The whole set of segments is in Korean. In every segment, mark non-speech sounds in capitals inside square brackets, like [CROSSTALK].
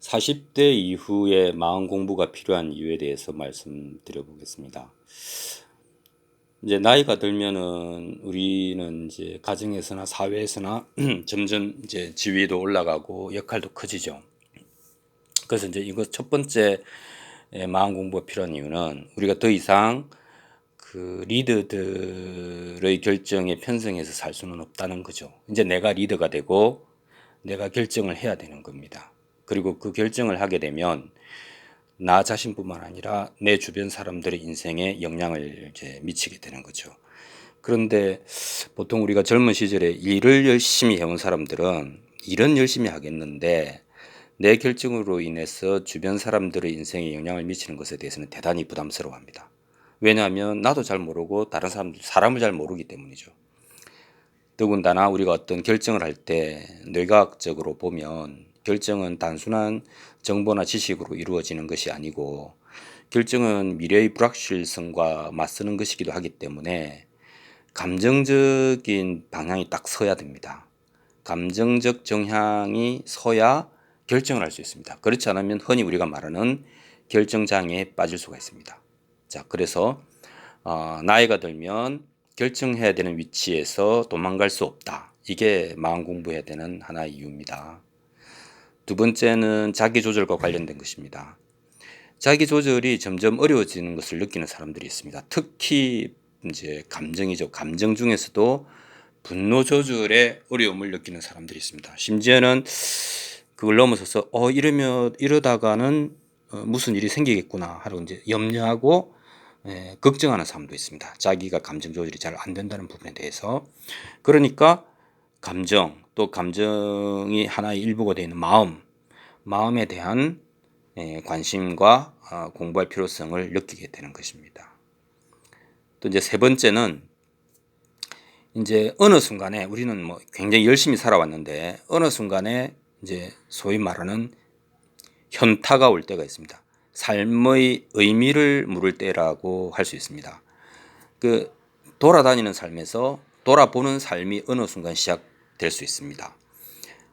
40대 이후에 마음 공부가 필요한 이유에 대해서 말씀드려 보겠습니다. 이제 나이가 들면은 우리는 이제 가정에서나 사회에서나 [CLEARS THROAT] 점점 이제 지위도 올라가고 역할도 커지죠. 그래서 이제 이거 첫 번째 마음 공부가 필요한 이유는 우리가 더 이상 그 리더들의 결정에 편성해서 살 수는 없다는 거죠. 이제 내가 리더가 되고 내가 결정을 해야 되는 겁니다. 그리고 그 결정을 하게 되면 나 자신뿐만 아니라 내 주변 사람들의 인생에 영향을 이제 미치게 되는 거죠. 그런데 보통 우리가 젊은 시절에 일을 열심히 해온 사람들은 일은 열심히 하겠는데 내 결정으로 인해서 주변 사람들의 인생에 영향을 미치는 것에 대해서는 대단히 부담스러워합니다. 왜냐하면 나도 잘 모르고 다른 사람들 사람을 잘 모르기 때문이죠. 더군다나 우리가 어떤 결정을 할 때 뇌과학적으로 보면 결정은 단순한 정보나 지식으로 이루어지는 것이 아니고 결정은 미래의 불확실성과 맞서는 것이기도 하기 때문에 감정적인 방향이 딱 서야 됩니다. 감정적 정향이 서야 결정을 할 수 있습니다. 그렇지 않으면 흔히 우리가 말하는 결정장애에 빠질 수가 있습니다. 자, 그래서 어, 나이가 들면 결정해야 되는 위치에서 도망갈 수 없다. 이게 마음 공부해야 되는 하나의 이유입니다. 두 번째는 자기 조절과 관련된 것입니다. 자기 조절이 점점 어려워지는 것을 느끼는 사람들이 있습니다. 특히 이제 감정이죠. 감정 중에서도 분노 조절에 어려움을 느끼는 사람들이 있습니다. 심지어는 그걸 넘어서서 어 이러면 이러다가는 어, 무슨 일이 생기겠구나 하고 이제 염려하고 예, 걱정하는 사람도 있습니다. 자기가 감정 조절이 잘 안 된다는 부분에 대해서. 그러니까 감정 또 감정이 하나의 일부가 되는 마음, 마음에 대한 예, 관심과 어, 공부할 필요성을 느끼게 되는 것입니다. 또 이제 세 번째는 이제 어느 순간에 우리는 뭐 굉장히 열심히 살아왔는데 어느 순간에 이제 소위 말하는 현타가 올 때가 있습니다. 삶의 의미를 물을 때라고 할 수 있습니다. 그 돌아다니는 삶에서 돌아보는 삶이 어느 순간 시작 될 수 있습니다.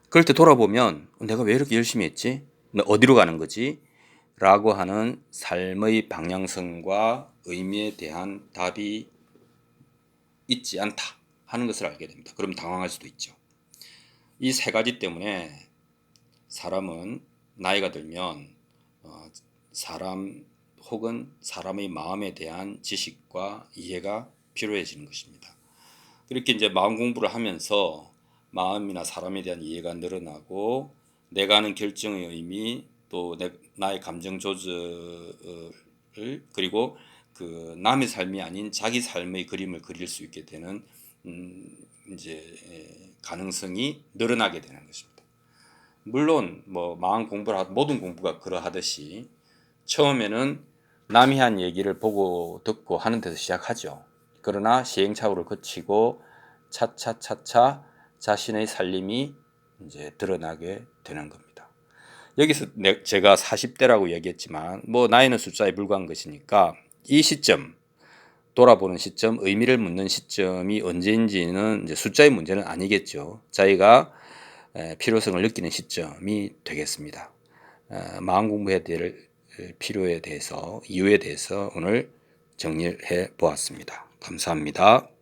그럴 때 돌아보면 내가 왜 이렇게 열심히 했지? 어디로 가는 거지? 라고 하는 삶의 방향성과 의미에 대한 답이 있지 않다 하는 것을 알게 됩니다. 그럼 당황할 수도 있죠. 이 세 가지 때문에 사람은 나이가 들면 어, 사람 혹은 사람의 마음에 대한 지식과 이해가 필요해지는 것입니다. 그렇게 이제 마음 공부를 하면서 마음이나 사람에 대한 이해가 늘어나고 내가 하는 결정의 의미 또 내, 나의 감정 조절을 그리고 그 남의 삶이 아닌 자기 삶의 그림을 그릴 수 있게 되는 음 이제 가능성이 늘어나게 되는 것입니다. 물론 뭐 마음 공부를 하 모든 공부가 그러하듯이 처음에는 남이 한 얘기를 보고 듣고 하는 데서 시작하죠. 그러나 시행착오를 거치고 차차차차 자신의 살림이 이제 드러나게 되는 겁니다. 여기서 제가 40대라고 얘기했지만 뭐 나이는 숫자에 불과한 것이니까 이 시점 돌아보는 시점, 의미를 묻는 시점이 언제인지는 이제 숫자의 문제는 아니겠죠. 자기가 필요성을 느끼는 시점이 되겠습니다. 마음 공부해야 될 필요에 대해서 이유에 대해서 오늘 정리해 보았습니다. 감사합니다.